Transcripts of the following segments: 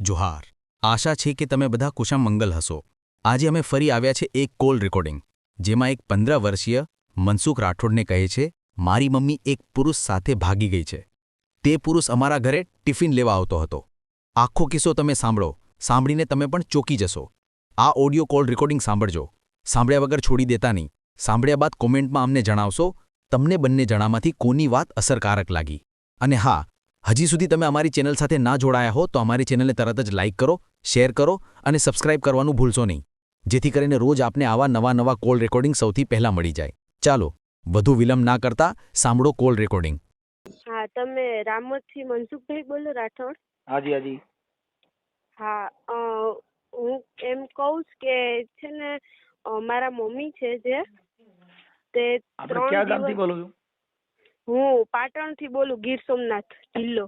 જોહાર. આશા છે કે તમે બધા કુશમ મંગલ હશો. આજે અમે ફરી આવ્યા છે એક કોલ રેકોર્ડિંગ, જેમાં એક પંદર વર્ષીય મનસુખ રાઠોડને કહે છે, મારી મમ્મી એક પુરુષ સાથે ભાગી ગઈ છે. તે પુરુષ અમારા ઘરે ટિફિન લેવા આવતો હતો. આખો કિસ્સો તમે સાંભળો. સાંભળીને તમે પણ ચોકી જશો. આ ઓડિયો કોલ રેકોર્ડિંગ સાંભળજો. સાંભળ્યા વગર છોડી દેતા નહીં. સાંભળ્યા બાદ કોમેન્ટમાં અમને જણાવશો. તમને બંને જણામાંથી કોની વાત અસરકારક લાગી? અને હા હજી સુધી તમે અમારી ચેનલ સાથે ના જોડાયા હો તો અમારી ચેનલને તરત જ લાઇક કરો શેર કરો અને સબસ્ક્રાઇબ કરવાનું ભૂલશો નહીં. જેથી કરીને રોજ આપને આવા નવા નવા કોલ રેકોર્ડિંગ સૌથી પહેલા મળી જાય. ચાલો વધુ વિલંબ ના કરતા સાંભળો કોલ રેકોર્ડિંગ. હા તમે રામોદથી મનસુખભાઈ બોલો રાઠોડ? હાજી હાજી. હા હું એમ કહું છું કે છે ને મારા મમ્મી છે જે તે આપણે ત્રણ ક્યાં ગામથી બોલો છો? હું પાટણથી બોલું ગીર સોમનાથ જિલ્લો.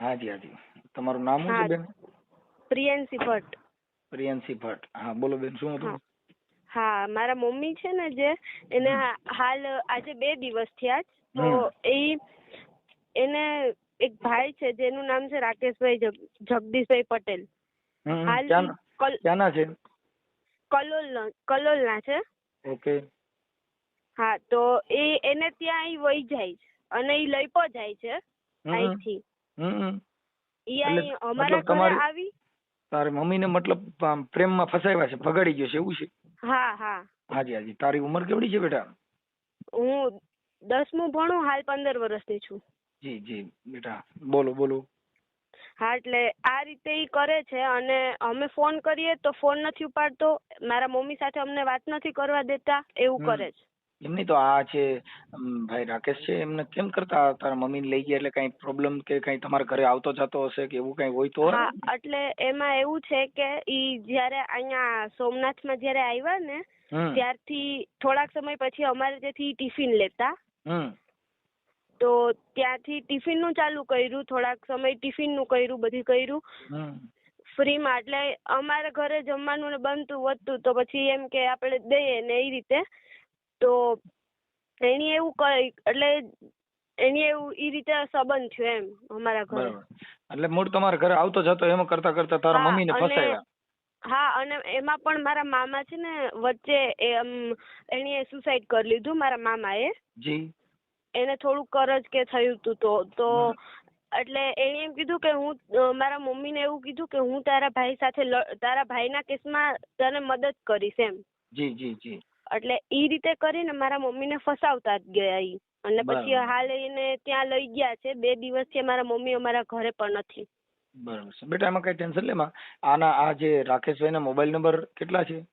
હાજી હાજી. તમારું નામ શું બેન? પ્રિયંશી ભટ્ટ. પ્રિયંશી ભટ્ટ. હા બોલો બેન શું હતું? હા. મારા મમ્મી છે ને જે એને હાલ આજે બે દિવસ થયા જ. તો એ એને એક ભાઈ છે જેનું નામ છે રાકેશભાઈ જગદીશભાઈ પટેલ. હાલ ક્યાંના છે? કલોલના કલોલના છે. ઓકે. હા તો એ એને ત્યાં અહીં વહી જાય અને ઈ લઈ પણ જાય છે અહીંથી. એટલે અહીં અમારા ઘરે આવી. તારી મમ્મીને મતલબ આમ પ્રેમમાં ફસાવ્યા છે ભગાડી ગયો છે એવું છે? હા હા. હાજી હાજી. તારી ઉંમર કેવડી છે બેટા? હું દસમું ભણું હાલ પંદર વર્ષની છું. જી જી બેટા. બોલો બોલો. હા એટલે આ રીતે ઈ કરે છે અને અમે ફોન કરીએ તો ફોન નથી ઉપાડતો. મારા મમ્મી સાથે અમને વાત નથી કરવા દેતા એવું કરે છે. એમની તો આ છે ભાઈ રાકેશ છે એમને કેમ કરતા તારા મમ્મીને લઈ ગયા? એટલે કઈ પ્રોબ્લેમ કે કઈ તમારા ઘરે આવતો જતો હશે કે એવું કઈ હોય તો? હા એટલે એમાં એવું છે કે ઈ જ્યારે અહીંયા સોમનાથમાં જ્યારે આવ્યા ને હમ. ત્યારથી થોડાક સમય પછી અમારે ત્યાંથી ટિફિન લેતા. હમ. તો ત્યાંથી ટિફિનનું ચાલુ કર્યું થોડાક સમય ટિફિનનું કર્યું બધું કર્યું. હમ. ફ્રીમાં એટલે અમારે ઘરે જમવાનું ને બનતું વધતું તો પછી એમ કે આપણે દઈએ ને એ રીતે. તો એની એવું કઈ એટલે એની એવું એ રીતે સંબંધ થયો એમ અમારા ઘરે. એટલે મૂળ તમારા ઘરે આવતો જતો એમ કરતા કરતા તારા હા, મમ્મીને અને ફસાવ્યા હા અને એમાં પણ મારા મામા છે ને વચ્ચે એમ એણે સુસાઇડ કરી લીધું મારા મામાએ. જી. એને થોડું કરજ કે થયું હતું તો તો એટલે એણે એમ કીધું કે હું અ, મારા મમ્મીને એવું કીધું કે હું તારા ભાઈ સાથે લ- તારા ભાઈના કેસમાં તને મદદ કરીશ એમ. જી જી જી. એટલે ઈ રીતે કરીને મારા મમ્મીને ફસાવતા જ ગયા ઈ. અને પછી હાલ એને ત્યાં લઈ ગયા છે. બે દિવસથી મારા મમ્મી અમારા ઘરે પણ નથી. બરાબર છે. બેટા એમાં કઈ ટેન્શન લેમાં આના આ જે રાકેશભાઈના મોબાઈલ નંબર કેટલા છે?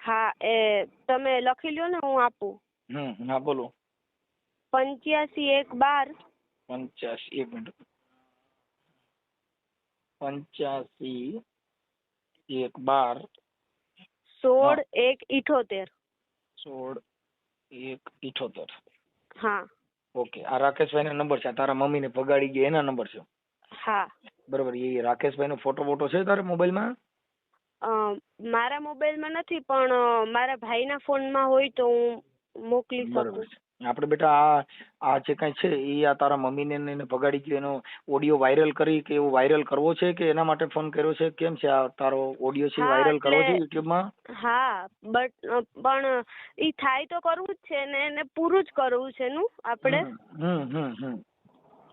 હા એ તમે લખી લ્યો ને હું આપું. હમ હા બોલો. પંચ્યાસી એક બાર. પંચ્યાસી એક મિનિટ. પંચ્યાસી એક બાર. સોળ એક ઇઠોતેર. સોળ એક ઇઠોતેર. હા. ઓકે આ રાકેશભાઈનો નંબર છે આ તારા મમ્મીને ભગાડી ગયા એના નંબર છે. હા. બરોબર એ રાકેશભાઈનો ફોટો ફોટો છે તારા મોબાઈલમાં? મારા મોબાઈલમાં નથી પણ મારા ભાઈના ફોનમાં હોય તો હું મોકલી શકું. છે. આપણે બેટા આ આ જે કઈ છે એ આ તારા મમ્મીને ને એને ભગાડી ગયો એનો ઓડિયો વાયરલ કરી કે એવું વાયરલ કરવો છે કે એના માટે ફોન કર્યો છે? કેમ છે આ તારો ઓડિયો છે હા, વાયરલ કરવો છે એટલે- યુટ્યુબમાં હા બટ પણ ઈ થાય તો કરવું જ છે ને એને પૂરું જ કરવું છે નું આપણે. હમ હમ હમ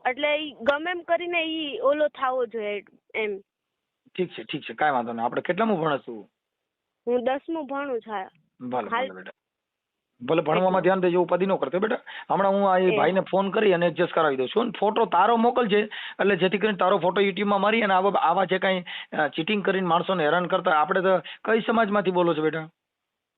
એટલે ઈ ગમે એમ કરીને ઈ ઓલો થાવો જોઈએ એમ. ઠીક છે ઠીક છે કાંઈ વાંધો નહીં. આપણે કેટલામું ભણશું? હું દસમું ભણું છું. હા. ભલે હાલ- ભલે બેટા. ભલે ભણવામાં ધ્યાન દેજો ઉપાધિ ન કરતો. બેટા હમણાં હું આ એ. ભાઈને ફોન કરી અને એડજસ્ટ કરાવી દઉં છું. ફોટો તારો મોકલજે એટલે જેથી કરીને તારો ફોટો યુટ્યુબમાં મારી અને આવા આવા જે કાંઈ ચીટિંગ કરીને માણસોને હેરાન કરતા આપણે તો કઈ સમાજમાંથી બોલો છો બેટા?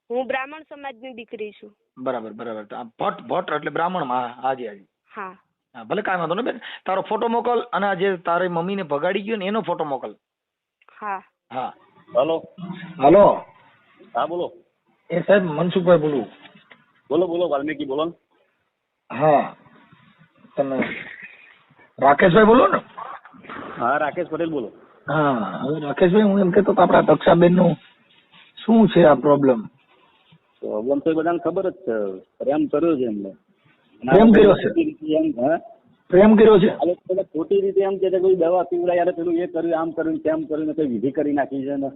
હું બ્રાહ્મણ સમાજની દીકરી છું. બરાબર બરાબર. તો આ ભટ્ટ ભટ્ટ એટલે બ્રાહ્મણમાં હાજી હાજી હા હા. ભલે કાંઈ વાંધો નહીં બેન. તારો ફોટો મોકલ અને આ જે તારી મમ્મીને ભગાડી ગયો ને એનો ફોટો મોકલ. હા. હા. હલો. હલો. હા બોલો. એ સાહેબ મનસુખભાઈ બોલું. બોલો બોલો વાલ્મીકી બોલો. હા. તમે રાકેશભાઈ બોલો ને? હા રાકેશ પટેલ બોલો. હા હવે રાકેશભાઈ હું એમ કહેતો કે આપણા દક્ષાબેનનું શું છે આ પ્રોબ્લેમ પ્રોબ્લેમ તો બધાને ખબર જ છે. પ્રેમ કર્યો છે એમને. પ્રેમ કર્યો છે? પ્રેમ કર્યો છે? ખોટી રીતે એમ કે કોઈ દવા પીવડાય યાર પેલું એ કર્યું આમ કર્યું તેમ કર્યું ને કઈ વિધિ કરી નાખી છે ને.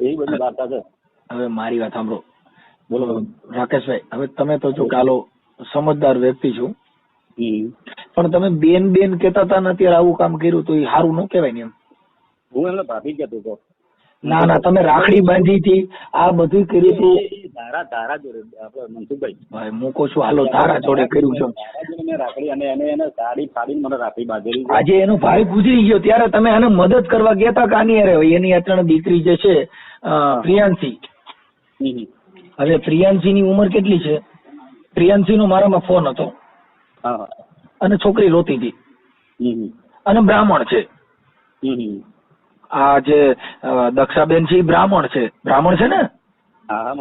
એ બધી વાર્તા છે. હવે મારી વાત સાંભળો. બોલો રાકેશભાઈ હવે તમે તો જો કાલો સમજદાર વ્યક્તિ છો. પણ તમે બેન બેન કેતા હતા ને અત્યારે આવું કામ કર્યું તો એ સારું ન કહેવાય ને એમ. હું એમને ભાભી કહેતો હતો ના ના તમે રાખડી બાંધી હતી આ બધું કર્યું હતું. ધારા ધારા જોડે આપણે મનસુખભાઈ. ભાઈ મૂકો છું હાલો તારા જોડે કર્યું છે. મેં રાખડી અને એને એને સાડી ફાડીને મને રાખડી બાંધેલી આજે એનો ભાઈ ગુજરી ગયો ત્યારે તમે એને મદદ કરવા ગયા હતા કાની અરે એની અચાનક દીકરી જે છે પ્રિયાંશી. હવે પ્રિયાંશી ની ઉંમર કેટલી છે? પ્રિયાંશી નો મારામાં ફોન હતો. હા. હા અને છોકરી રોતી હતી. અને બ્રાહ્મણ છે. આ જે દક્ષાબેન છે એ બ્રાહ્મણ છે. બ્રાહ્મણ છે ને? હા હા.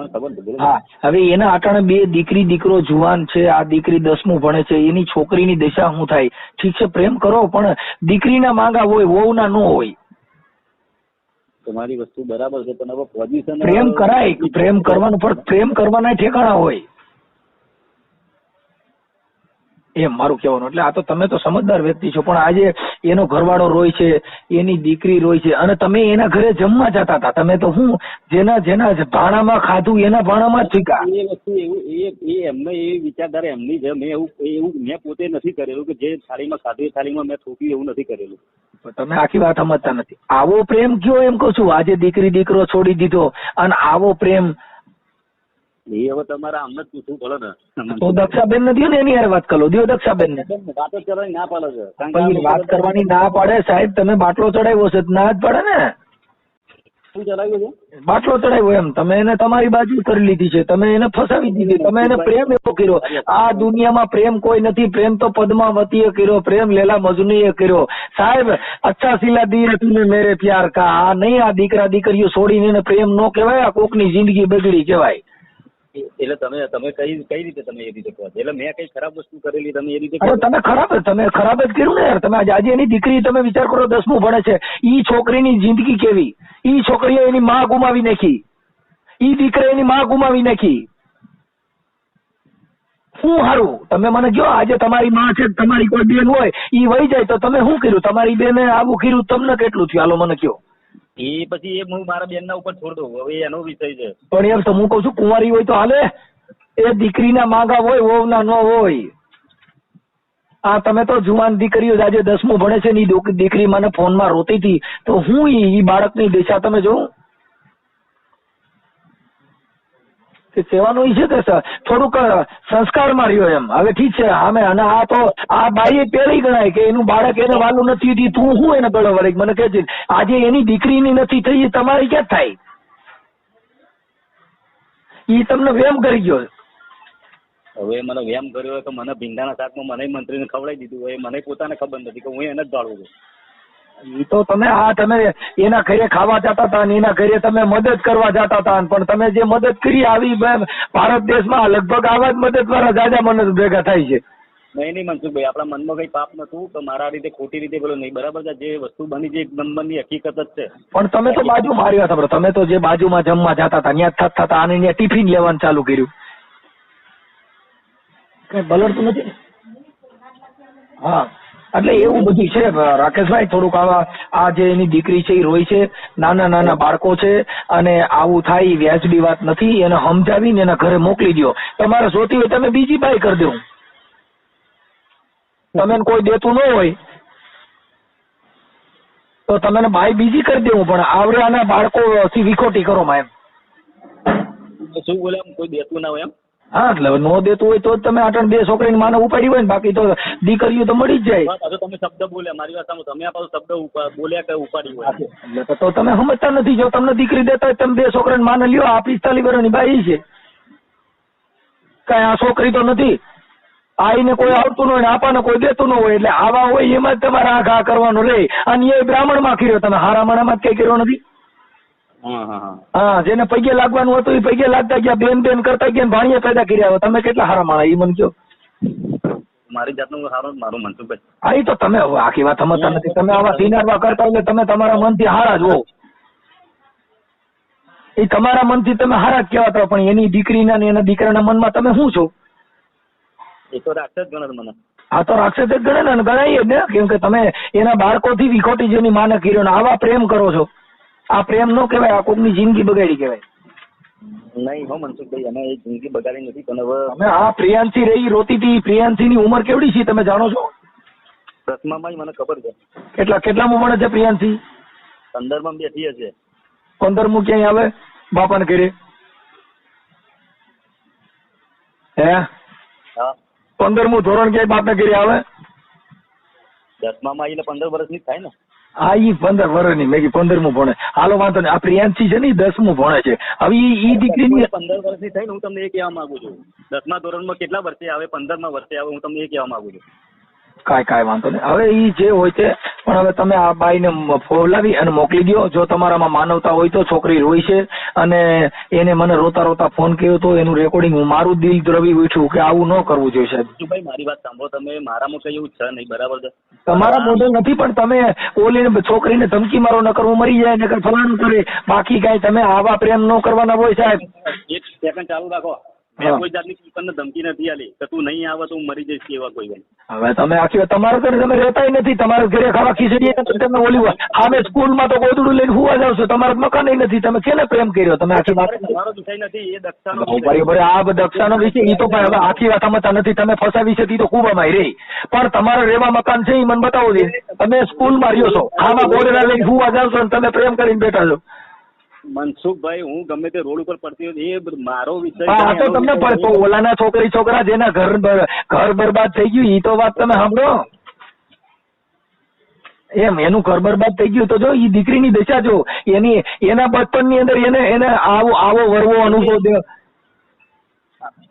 હા. હવે એના આટાણે બે દીકરી દીકરો જુવાન છે. આ દીકરી દસમું ભણે છે. એની છોકરીની દિશા શું થાય. ઠીક છે પ્રેમ કરો પણ દીકરીના માંગા હોય વહુના ન હોય. તમારી વસ્તુ બરાબર છે પણ હવે પોઝિશન પ્રેમ કરાય પ્રેમ કરવાનું પણ પ્રેમ કરવાના ઠેકાણા હોય. એમ મારું કહેવાનું. એટલે આ તો તમે તો સમજદાર વ્યક્તિ છો પણ આજે એનો ઘરવાળો રોય છે એની દીકરી રોય છે અને તમે એના ઘરે જમવા જતા હતા. તમે તો હું જેના જેના ભાણામાં ખાધું એના ભાણામાં જ શીખા એ વસ્તુ એવું એ એ એમને એ વિચારધારા એમની છે મેં એવું એવું મેં પોતે નથી કરેલું કે જે થાળીમાં ખાધું એ થાળીમાં મેં થોપ્યું એવું નથી કરેલું. પણ તમે આખી વાત સમજતા નથી. આવો પ્રેમ કયો એમ કહું છું? આજે દીકરી દીકરો છોડી દીધો અને આવો પ્રેમ એ હવે તમારે આમને જ પૂછવું પડે ને. તો દક્ષાબેન નથી ને એની હારે વાત કરો? દો દક્ષાબેન ને વાતો કરવાની ના પાડે છે. કારણ કે આ વાત કરવાની ના પાડે સાહેબ તમે બાટલો ચડાવ્યો છે ના જ પડે ને. શું ચલાવ્યું છે? બાટલો ચડાવ્યો એમ. તમે એને તમારી બાજુ કરી લીધી છે. તમે એને ફસાવી દીધી. તમે એને પ્રેમ એવો કર્યો. આ દુનિયામાં પ્રેમ કોઈ નથી. પ્રેમ તો પદ્માવતીએ કર્યો પ્રેમ લેલા મજનીએ કર્યો. સાહેબ અચ્છા સિલા દિયે તુને મેરે પ્યાર કા. આ નહીં આ દીકરા દીકરીઓ છોડીને એને પ્રેમ નો કહેવાય આ કોકની જિંદગી બગડી કહેવાય. એટલે તમે તમે કઈ કઈ રીતે તમે એ રીતે કહો એટલે મેં કઈ ખરાબ વસ્તુ કરેલી તમે એ રીતે અરે તમે ખરાબ તમે ખરાબ જ કર્યું ને યાર. તમે આજે એની દીકરી તમે વિચાર કરો દસમું ભણે છે. ઈ છોકરીની જિંદગી કેવી? ઈ છોકરીએ એની માં ગુમાવી નાખી. ઈ દીકરે એની માં ગુમાવી નાખી. શું હારું? તમે મને કહો આજે તમારી માં છે તમારી કોઈ બેન હોય ઈ વહી જાય તો તમે શું કર્યું? તમારી બેને આવું કર્યું તમને કેટલું થયું? હાલો મને કહો. એ પછી એ હું મારા બેન ના ઉપર છોડ હવે એનો વિષય છે. પણ એમ તો હું કઉ છું, કુંવારી હોય તો હાલે. એ દીકરીના માંગા હોય, વહુના ન હોય. આ તમે તો જુવાન દીકરીઓ આજે દસમું ભણે છે ને દીકરી મને ફોનમાં રોતી હતી. તો હું ઈ બાળકની દિશા તમે જો કે કહેવાનું ઈ છે કે થોડુંક સંસ્કાર સંસ્કારમાં રહ્યો એમ. હવે ઠીક છે અમે અને આ તો, આ બાઈએ પેલી ગણાય કે એનું બાળક એને વાલું નથી હતી તું હું એને ગળો વળી? મને કહે છે આજે એની દીકરીની નથી થઈ, એ તમારી ક્યાં થાય? ઈ તમને વેમ કરી ગયો. હવે મને વેમ કર્યો તો મને ભીંડાના શાકમાં મને મંત્રીને ખવડાવી દીધું હોય, મને પોતાને ખબર નથી કે હું એને જ ભાળું છું. ઈ તો તમે આ તમે એના ઘરે ખાવા જતા હતા ને એના ઘરે તમે મદદ કરવા જતા હતા પણ તમે જે મદદ કરી આવી ભારત દેશમાં લગભગ આવા જ મદદ મારા જાજા મનસ ભેગા થાય છે. નહીં નહીં મનસુખભાઈ આપણા મનમાં કઈ પાપ નતું તો મારા રીતે ખોટી રીતે બોલો નહીં. બરાબર છે જે વસ્તુ બની છે એક નંબરની હકીકત જ છે. પણ તમે તો બાજુ મારી વાત સાંભળો. તમે તો જે બાજુમાં જમવા જતા હતા ત્યાં થતા હતા અને ત્યાં ટિફિન લેવાનું ચાલુ કર્યું. કઈ બલડતું નથી? હા. એટલે એવું બધું છે. રાકેશભાઈ, થોડુંક આવા, આ જે એની દીકરી છે, એ રોય છે, નાના નાના બાળકો છે, અને આવું થાય વ્યાજબી વાત નથી, એને સમજાવીને એના ઘરે મોકલી દો તમારે જોતી હોય તમે બીજી બાય કરી દો. તમે કોઈ દેતું ન હોય. તો તમે બાય બીજી કરી દેવું પણ આવરાના બાળકો થી વિખોટી કરો માં એમ. શું બોલે કોઈ દેતું ના હોય એમ? હા એટલે નો દેતું હોય તો જ તમે આટણ બે છોકરીની માને ઉપાડી હોય ને બાકી તો દીકરીઓ તો મળી જ જાય. પાછો તમે શબ્દ બોલ્યા મારી વાત સાંભળો. તમે આ પાછો શબ્દ બોલ્યા કે ઉપાડી હોય? એટલે તો- તમે સમજતા નથી જો તમને દીકરી દેતા હોય તમે બે છોકરાને માને લ્યો આ પિસ્તાલીસ વર્ષની બાઈ છે. કઈ આ છોકરી તો નથી. આઈને કોઈ આવતું ન હોય આપાને કોઈ દેતું ન હોય એટલે આવા હોય એમાં જ તમારે આ ઘા કરવાનો રહે અને એ બ્રાહ્મણમાં કર્યો તમે હારા માણામાં જ કઈ કર્યો નથી. હા જેને પૈગે લાગવાનું હતું એ પૈગે લાગતા ગયા બેન બેન કરતા ગયા ને પેદા કર્યા. તમે કેટલા હારા માણા એ મને કહો. મારી જાતનું સારું મારું મનસુખભાઈ. હા એ તો તમે આખી વાત સમજતા નથી. તમે આવા સિનારવા કરતા એટલે તમે તમારા મનથી હારા જ હો. એ તમારા મનથી તમે હારા જ કહેવાતા પણ એની દીકરીના ને એના દીકરાના મનમાં તમે શું છો? એ તો રાક્ષસ ગણે મને. હા તો રાક્ષસ જ ગણે ને ગણાય ને. કેમ કે તમે એના બાળકોથી વિખોટી જેની માને કર્યો ને આવા પ્રેમ કરો છો. આ પ્રેમ નો કહેવાય આ કોકની જિંદગી બગાડી કહેવાય. નહીં હો મનસુખભાઈ અમે એ જિંદગી બગાડી નથી પણ હવે અમે આ પ્રિયાંશી રહી રોતી હતી પ્રિયાંશી ની ઉંમર કેવડી છે તમે જાણો છો? દસમામાં મને ખબર છે. કેટલા કેટલામાં મળે છે પ્રિયાંશી? પંદરમાં બેઠી હશે. પંદરમું ક્યાંય આવે? બાપાને ઘરે. હે? પંદરમું ધોરણ ક્યાંય બાપને ઘરે આવે? દસમામાં આવીને પંદર વર્ષની ની થાય ને. હા ઈ પંદર વર્ષની મેં કીધું પંદરમું ભણે. હાલો વાંધો નહીં. આ પ્રિયાંશી છે ને ઈ દસમું ભણે છે. હવે ઈ દીકરીની પંદર વર્ષની થઈ ને હું તમને એ કહેવા માંગુ છું. દસમા ધોરણમાં કેટલા વર્ષે આવે પંદરમાં વર્ષે આવે હું તમને એ કહેવા માંગુ છું. કાંઈ કાંઈ વાંધો નહીં. હવે એ જે હોય તે પણ હવે તમે આ બાઈને ફોલાવી અને મોકલી દો જો તમારામાં માનવતા હોય તો છોકરી રોઈ છે અને એને મને રોતા રોતા ફોન કર્યો તો એનું રેકોર્ડિંગ હું મારું દિલ દ્રવી ઉઠ્યું કે આવું ન કરવું જોઈએ સાહેબ. ભાઈ મારી વાત સાંભળો. તમે મારામાં કઈ એવું છે નહીં બરાબર છે? તમારા મોઢે નથી પણ તમે ઓલીને છોકરીને ધમકી મારો ન કરવું મરી જાય નકર ફલાણું કરે. બાકી કાંઈ તમે આવા પ્રેમ ન કરવાના હોય સાહેબ. એક સેકન્ડ ચાલુ રાખો. મેં કોઈ જાતની કોઈને ધમકી નથી આલી કે તું નહીં આવે તો હું મરી જઈશ એવા કોઈ ભાઈ હવે તમે આખી તમારા ઘરે તમે રહેતા નથી. તમારા ઘરે ખાવા ખીચડી તમે ઓલી વાત આમે સ્કૂલમાં તો ગોદડું લઈને હુવા જાવ છો. તમારા મકાન નથી. તમે કેને પ્રેમ કર્યો? તમે આખી વાત તમારો વિષય નથી એ દક્ષાનો બરાબર આ દક્ષાનો વિષય એ તો ભાઈ હવે આખી વાત સમજતા નથી. તમે ફસાવી છે તો ખૂબ અમારી રહી. પણ તમારા રેવા મકાન છે ઈ મને બતાવો દે તમે સ્કૂલમાં રહ્યો છો. આમાં ગોદડા લઈને હુવા જાવ છો અને તમે પ્રેમ કરીને બેઠા છો. મનસુખભાઈ હું ગમે તે રોડ ઉપર પડતી હોય એ મારો વિષય હા તો તમને વિષય પ- તો નહીં. ઓલાના છોકરી છોકરા જેના ઘર ઘર બરબાદ થઈ ગયું ઈ તો વાત તમે સાંભળો. એમ એનું ઘર બરબાદ થઈ ગયું તો જો એ દીકરીની દશા જો એની એના બચપનની અંદર એને એને આવો આવો વરવો અનુભવ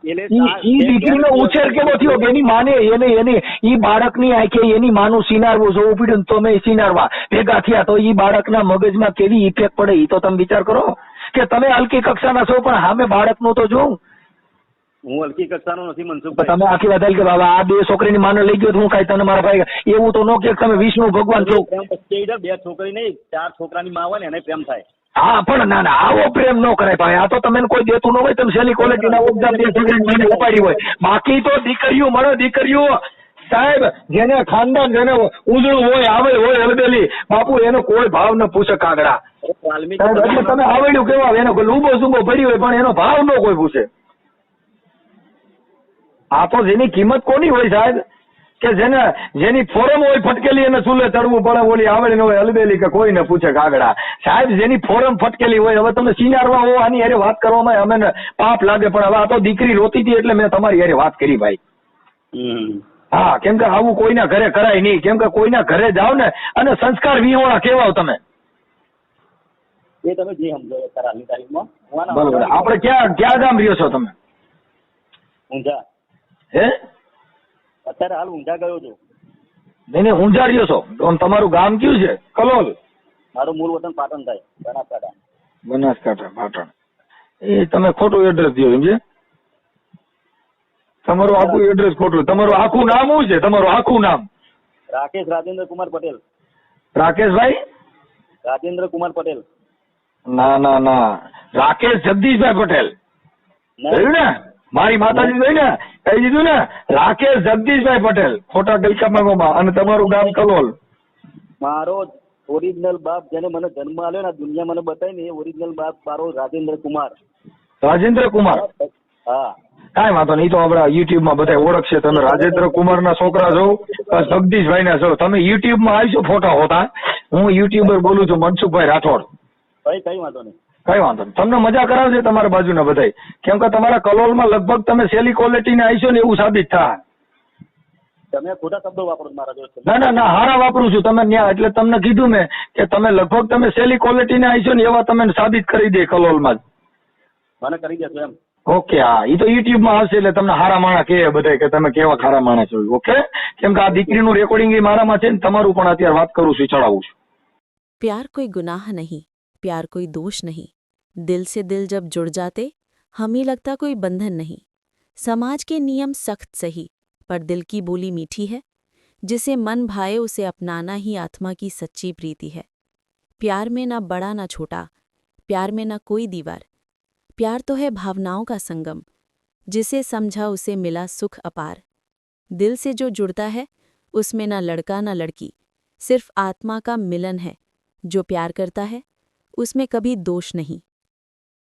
ઈ દીકરીનો ઉછેર કેવો થયો કે એની માને એને એની ઈ બાળકની આંખે એની માનું સિનારવું જોવું પડ્યું તો મેં સિનારવા ભેગા થયા તો ઈ બાળકના મગજમાં કેવી ઇફેક્ટ પડે ઈ તો તમે વિચાર કરો. કે તમે હલકી કક્ષાના છો પણ સામે બાળકનું તો જોઉં. હું હલકી કક્ષાનો નથી મનસુખ તમે આખી વાત કે બાબા આ બે છોકરીની માને લઈ ગયો તો હું કાંઈ તને મારા ભાઈ એવું તો ન કે તમે વિષ્ણુ ભગવાન છો. બે છોકરી નહીં ચાર છોકરાની માં હોય ને એને પ્રેમ થાય. હા, પણ ના ના, આવો પ્રેમ ન કરાય ભાઈ. આ તો તમે કોઈ દેતું ન હોય, તમે સેલી ક્વોલિટીના ઉપજા બે છોકરીની ઉપાડી હોય. બાકી તો દીકરીઓ મળે, દીકરીઓ. સાહેબ, જેને ખાનદાન, જેને ઉજળું હોય આવે હોય હળદેલી બાપુ, એનો કોઈ ભાવ ન પૂછે કાગડા. તમે આવડ્યું કેવા? એનો લૂબો સુબો ભરી હોય, પણ એનો ભાવ ન કોઈ પૂછે. આ તો જેની કિંમત કોની હોય, સાહેબ? કે જેને જેની ફોરમ હોય ફટકેલી એને ચૂલે ચડવું પડે ઓલી આવડી હોય હલબેલી કે કોઈ ને પૂછે કાગડા સાહેબ જેની ફોરમ ફટકેલી હોય હવે તમે સિનારવા હો આની હારે વાત કરવામાં અમે પાપ લાગે પણ હવે આ તો દીકરી રોતી હતી એટલે મેં તમારી હારે વાત કરી ભાઈ. હા કેમ કે આવું કોઈના ઘરે કરાય નહીં કેમ કે કોઈના ઘરે જાઓ ને અને સંસ્કાર વિહોણા કેવાઓ તમે. એ તમે જે સમજો એ તારીખમાં બરોબર. આપણે ક્યાં ક્યાં ગામ રહ્યો છો તમે? ઊંઝા. હે? અત્યારે હાલ ઊંઝા ગયો છું. નહીં નહીં ઊંઝા રહ્યો છો. તમારું ગામ કયું છે? કલોલ. મારું મૂળ વતન પાટણ થાય બનાસકાંઠા. બનાસકાંઠા પાટણ. એ તમે ખોટું એડ્રેસ દો સમજે તમારું આખું એડ્રેસ ખોટું. તમારું આખું નામ શું છે? તમારું આખું નામ. રાકેશ રાજેન્દ્ર કુમાર પટેલ. રાકેશભાઈ? રાજેન્દ્ર કુમાર પટેલ. ના ના ના. રાકેશ જગદીશભાઈ પટેલ. ને? મારી માતાજી જોઈ ને કહી દીધું ને રાકેશ જગદીશભાઈ પટેલ ખોટા ગલકામાં અને તમારું ગામ કલોલ. મારો ઓરિજિનલ બાપ જેને મને જન્મ આલ્યો ને દુનિયા મને બતાવી ને એ ઓરિજિનલ બાપ મારો રાજેન્દ્ર કુમાર. રાજેન્દ્ર કુમાર? હા. કાંઈ વાંધો નહીં તો આપણા યુટ્યુબમાં બધા ઓળખશે. તમે રાજેન્દ્ર કુમાર ના છોકરા છો જગદીશભાઈ ના છો. તમે યુટ્યુબમાં આવીશો ફોટા હોતા. હું યુટ્યુબર બોલું છું મનસુખભાઈ રાઠોડ. કઈ કઈ વાંધો નહીં. કઈ વાંધો નહીં. તમને મજા કરાવશે તમારા બાજુના બધાય. કેમ કે તમારા કલોલમાં લગભગ તમે સેલી ક્વોલિટીને આવીશો ને એવું સાબિત થાય. ના ના ના હારા વાપરું છું. તમે ન્યા એટલે તમને કીધું મેં કે તમે લગભગ તમે સેલી ક્વોલિટીને આવીશો ને એવા તમે સાબિત કરી દે કલોલમાં જ. ઓકે હા. એ તો યુટ્યુબમાં હશે એટલે તમને હારા માણા કે બધા કે તમે કેવા ખારા માણા છો. ઓકે? કેમ કે આ દીકરીનું રેકોર્ડિંગ એ મારામાં છે ને તમારું પણ અત્યારે વાત કરું છું ચડાવું છું. પ્યાર કોઈ ગુનાહ નહીં. प्यार कोई दोष नहीं। दिल से दिल जब जुड़ जाते, हमें लगता कोई बंधन नहीं। समाज के नियम सख्त सही, पर दिल की बोली मीठी है। जिसे मन भाए उसे अपनाना ही आत्मा की सच्ची प्रीति है। प्यार में ना बड़ा ना छोटा, प्यार में ना कोई दीवार। प्यार तो है भावनाओं का संगम, जिसे समझा उसे मिला सुख अपार। दिल से जो जुड़ता है, उसमें ना लड़का ना लड़की, सिर्फ़ आत्मा का मिलन है, जो प्यार करता है। उसमें कभी दोष नहीं